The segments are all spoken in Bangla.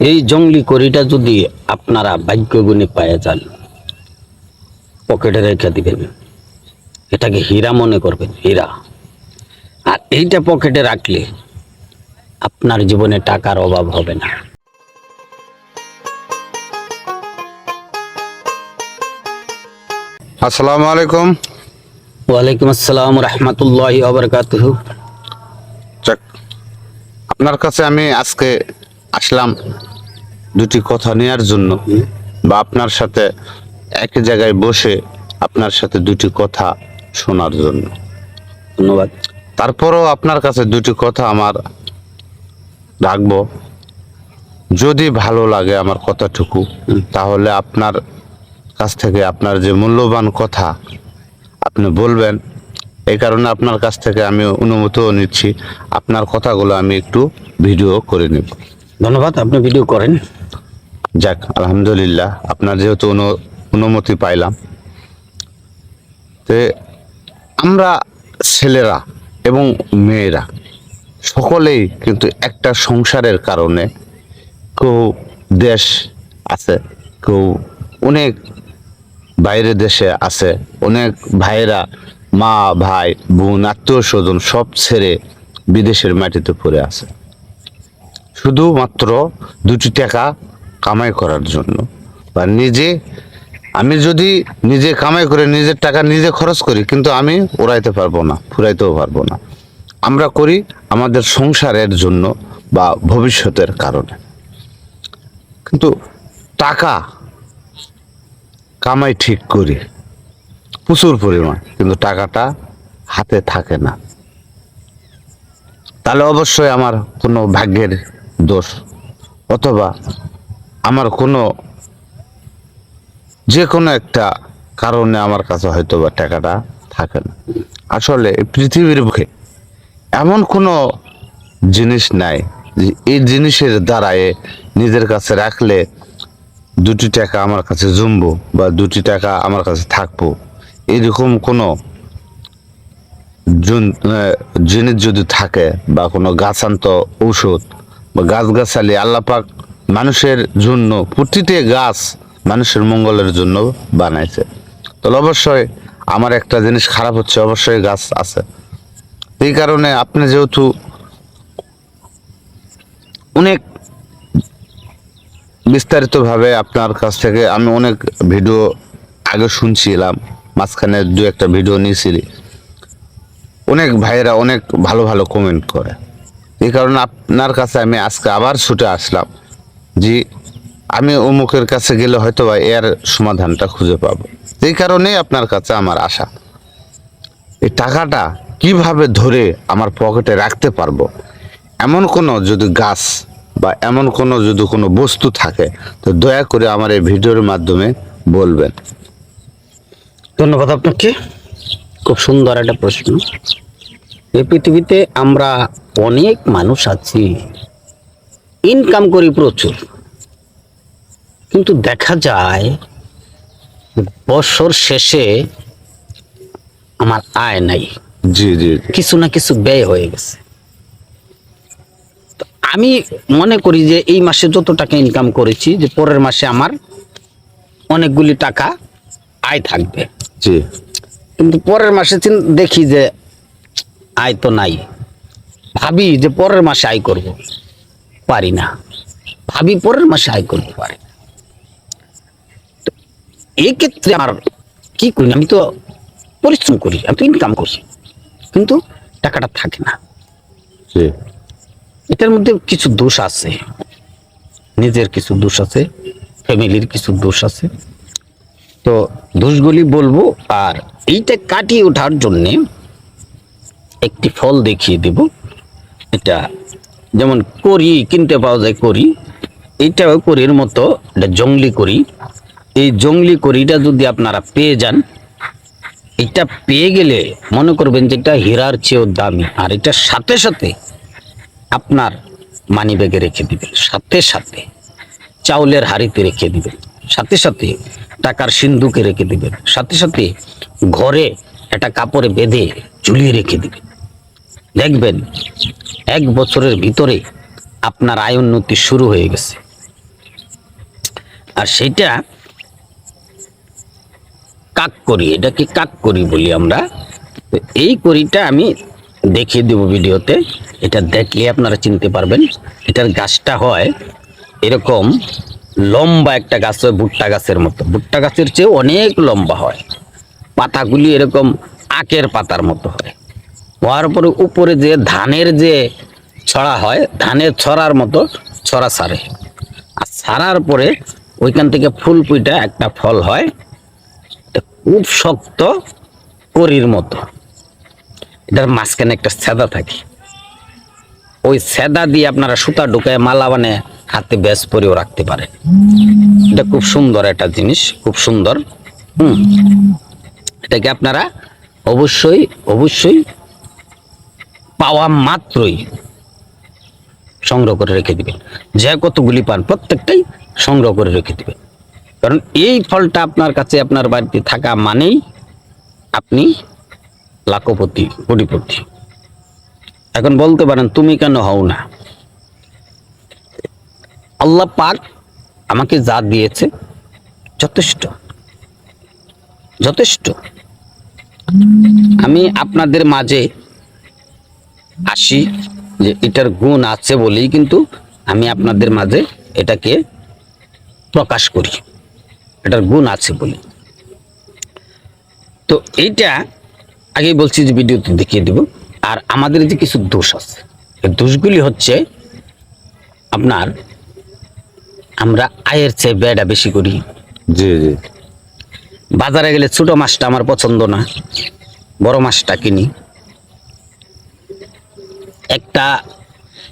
এই জঙ্গলি করিটা যদি আপনারা ভাগ্য গুণে পায়ে যান পকেটে রেখে দিবেন। এটাকে হীরা মনে করবেন হীরা। আর এইটা পকেটে রাখলে আপনার জীবনে টাকার অভাব হবে না। আসসালামু আলাইকুম। ওয়ালাইকুম আসসালাম রহমতুল্লাহ আবরকাতুহ যাক আপনার কাছে আমি আজকে আসলাম দুটি কথা নেয়ার জন্য বা আপনার সাথে একই জায়গায় বসে আপনার সাথে দুটি কথা শোনার জন্য। ধন্যবাদ। তারপরও আপনার কাছে দুটি কথা আমার রাখব। যদি ভালো লাগে আমার কথাটুকু তাহলে আপনার কাছ থেকে আপনার যে মূল্যবান কথা আপনি বলবেন এই কারণে আপনার কাছ থেকে আমি অনুমতিও নিচ্ছি। আপনার কথাগুলো আমি একটু ভিডিও করে নেব। ধন্যবাদ, আপনি ভিডিও করেন। যাক, আলহামদুলিল্লাহ, আপনার যেহেতু অনুমতি পাইলাম। তে, আমরা ছেলেরা এবং মেয়েরা সকলেই কিন্তু একটা সংসারের কারণে কেউ দেশ আছে, কেউ অনেক বাইরে দেশে আছে, অনেক ভাইয়েরা, মা, ভাই, বোন আত্মীয় স্বজন সব ছেড়ে বিদেশের মাটিতে পড়ে আছে। শুধুমাত্র দুটি টাকা কামাই করার জন্য। বা নিজে, আমি যদি নিজে কামাই করে নিজের টাকা নিজে খরচ করি, কিন্তু আমি উড়াইতে পারব না, ফুরাইতেও পারব না। আমরা করি আমাদের সংসারের জন্য বা ভবিষ্যতের কারণে। কিন্তু টাকা কামাই ঠিক করি, প্রচুর পরিমাণ, কিন্তু টাকাটা হাতে থাকে না। তাহলে অবশ্যই আমার কোনো ভাগ্যের দোষ। অথবা আমার কোনো, যে কোনো একটা কারণে আমার কাছে হয়তো বা টাকাটা থাকে না। আসলে পৃথিবীর বুকে এমন কোনো জিনিস নাই যে এই জিনিসের দ্বারায় নিজের কাছে রাখলে দুটি টাকা আমার কাছে জমবো বা দুটি টাকা আমার কাছে থাকব। এরকম কোনো জিনিস যদি থাকে বা কোনো গাছান্ত ঔষধ বা গাছগাছালি আল্লাপাক মানুষের জন্য প্রতিটি গাছ মানুষের মঙ্গলের জন্য বানাইছে। তাহলে অবশ্যই আমার একটা জিনিস খারাপ হচ্ছে, অবশ্যই গাছ আছে। এই কারণে আপনি যেহেতু অনেক বিস্তারিতভাবে আপনার কাছ থেকে আমি অনেক ভিডিও আগে শুনছিলাম, মাঝখানে দু একটা ভিডিও নিয়েছিলি। অনেক ভাইয়েরা অনেক ভালো ভালো কমেন্ট করে। এই কারণে আপনার কাছে আমি আজকে আবার ছুটে আসলাম। যে আমি অমুকের কাছে গেলে হয়তো বা এর সমাধানটা খুঁজে পাবো। এই কারণেই আপনার কাছে আমার আশা। এই টাকাটা কীভাবে ধরে আমার পকেটে রাখতে পারব? এমন কোনো যদি গাছ বা এমন কোনো যদি কোনো বস্তু থাকে, তো দয়া করে আমার এই ভিডিওর মাধ্যমে বলবেন। ধন্যবাদ আপনাকে। খুব সুন্দর একটা প্রশ্ন। এই পৃথিবীতে আমরা অনেক মানুষ আছে। ইনকাম করি প্রচুর। কিন্তু দেখা যায় বছর শেষে আমার আয় নাই। জি জি। কিছু না কিছু ব্যয় হয়ে গেছে। আমি মনে করি যে এই মাসে যত টাকা ইনকাম করেছি যে পরের মাসে আমার অনেকগুলি টাকা আয় থাকবে। জি। কিন্তু পরের মাসে দেখি যে আয় তো নাই। ভাবি যে পরের মাসে আয় করব। পারি না। ভাবি পরের মাসে আয় করতে পারি। এই ক্ষেত্রে আমার কি করি আমি তো পরিশ্রম করি আমি তো ইনকাম করি কিন্তু টাকাটা থাকে না। এটার মধ্যে কিছু দোষ আছে। নিজের কিছু দোষ আছে ফ্যামিলির কিছু দোষ আছে। তো দোষগুলি বলব আর এইটা কাটিয়ে ওঠার জন্যে একটি ফল দেখিয়ে দেব। এটা, যেমন করি, কিনতে পাওয়া যায় করি এইটাও করির মতো এটা জঙ্গলি করি। এই জঙ্গলি করিটা যদি আপনারা পেয়ে যান এটা পেয়ে গেলে মনে করবেন যে এটা হীরার চেয়েও দামি, আর এটার সাথে সাথে আপনার মানি ব্যাগে রেখে দিবেন, সাথে সাথে চাউলের হাড়িতে রেখে দিবেন, সাথে সাথে টাকার সিন্ধুকে রেখে দিবেন, সাথে সাথে ঘরে একটা কাপড়ে বেঁধে ঝুলিয়ে রেখে দিবেন। দেখবেন এক বছরের ভিতরে আপনার আয় উন্নতি শুরু হয়ে গেছে। আর সেটা কাক করি এটাকে কাক করি বলি আমরা? তো এই করিটা আমি দেখিয়ে দেব ভিডিওতে। এটা দেখলে আপনারা চিনতে পারবেন, এটার গাছটা হয় এরকম লম্বা একটা গাছ হয়, ভুট্টা গাছের মতো। ভুট্টা গাছের চেয়ে অনেক লম্বা হয়। পাতাগুলি এরকম আকের পাতার মতো হয়। হওয়ার পরে উপরে যে ধানের যে ছড়া হয়, ধানের ছড়ার মতো ছড়া সারে। আর সারার পরে ওইখান থেকে ফুল পুইটা একটা ফল হয় খুব শক্ত করির মতো। এটার মাঝখানে একটা সেদা থাকে। ওই সেদা দিয়ে আপনারা সুতা ঢুকায় মালা বানিয়ে হাতে ব্যাস পরেও রাখতে পারেন। এটা খুব সুন্দর একটা জিনিস, খুব সুন্দর। হুম। এটাকে আপনারা অবশ্যই অবশ্যই পাওয়া মাত্রই সংগ্রহ করে রেখে দিবেন। যে কতগুলি পান প্রত্যেকটাই সংগ্রহ করে রেখে দিবেন। কারণ এই ফলটা আপনার কাছে, আপনার বাড়িতে থাকা মানেই আপনি লাখপতি, কোটিপতি। এখন বলতে পারেন, তুমি কেন হও না? আল্লাহ পাক আমাকে যা দিয়েছে যথেষ্ট। যথেষ্ট। আমি আপনাদের মাঝে আসি যে এটার গুণ আছে বলেই কিন্তু আমি আপনাদের মাঝে এটাকে প্রকাশ করি। এটার গুণ আছে বলে। তো এইটা আগেই বলছি যে ভিডিওতে দেখিয়ে দেব। আর আমাদের যে কিছু দোষ আছে এই দোষগুলি হচ্ছে আপনার আমরা আয়ের চেয়ে ব্যয়টা বেশি করি। জি জি। বাজারে গেলে ছোট মাছটা আমার পছন্দ না বড় মাছটা কিনি। একটা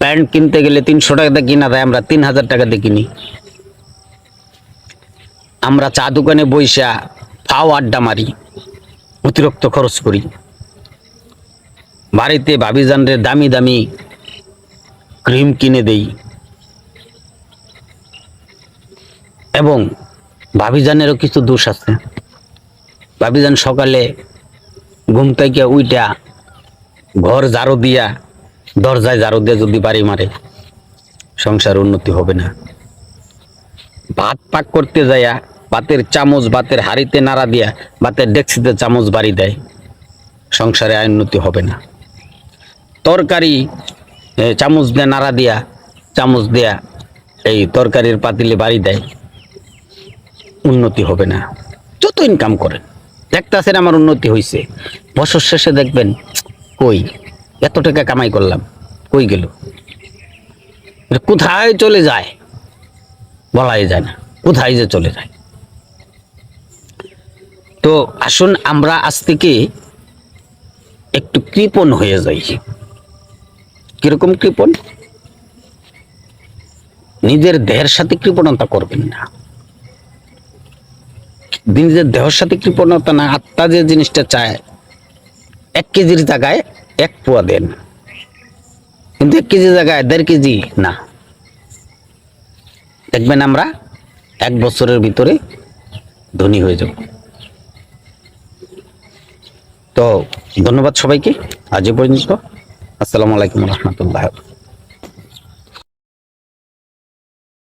প্যান্ট কিনতে গেলে তিনশো টাকা দিয়ে কিনা দেয়, আমরা তিন হাজার টাকা দিয়ে কিনি। আমরা চা দোকানে বইসা ফাও আড্ডা মারি, অতিরিক্ত খরচ করি। বাড়িতে ভাবিজানরে দামি দামি ক্রিম কিনে দেই। এবং ভাবিজানেরও কিছু দোষ আছে। ভাবিজান সকালে ঘুম থেকে উইটা ঘর জারো দিয়া দরজায় ঝাড়ু দিয়ে যদি বাড়ি মারে, সংসার উন্নতি হবে না। ভাত পাক করতে যাইয়া ভাতের চামচ, ভাতের হাড়িতে নাড়া দিয়া ভাতের ডেক্সিতে চামচ বাড়ি দেয়, সংসারে উন্নতি হবে না। তরকারি চামচ দিয়ে নাড়া দিয়া, চামচ দেয়া এই তরকারির পাতিলে বাড়ি দেয়, উন্নতি হবে না। যত ইনকাম করেন, দেখতেছেন আমার উন্নতি হয়েছে বছর শেষে দেখবেন, কই এত টাকা কামাই করলাম। কই গেল? কোথায় চলে যায়? বলাই যায় না। কোথায় যে চলে যায়? তো আসুন আমরা আজ থেকে একটু কৃপণ হয়ে যাই। কীরকম কৃপণ? নিজের দেহের সাথে কৃপণতা করবেন না। নিজের দেহের সাথে কৃপণতা না, আত্মা যে জিনিসটা চায়, এক কেজির জায়গায় এক পোয়া দেন। কিন্তু এক কেজি জায়গায় দেড় কেজি? না। দেখবেন আমরা এক বছরের ভিতরে ধনী হয়ে যাব। তো ধন্যবাদ সবাইকে। আজ পর্যন্ত। আসসালামু আলাইকুম রহমতুল্লাহ।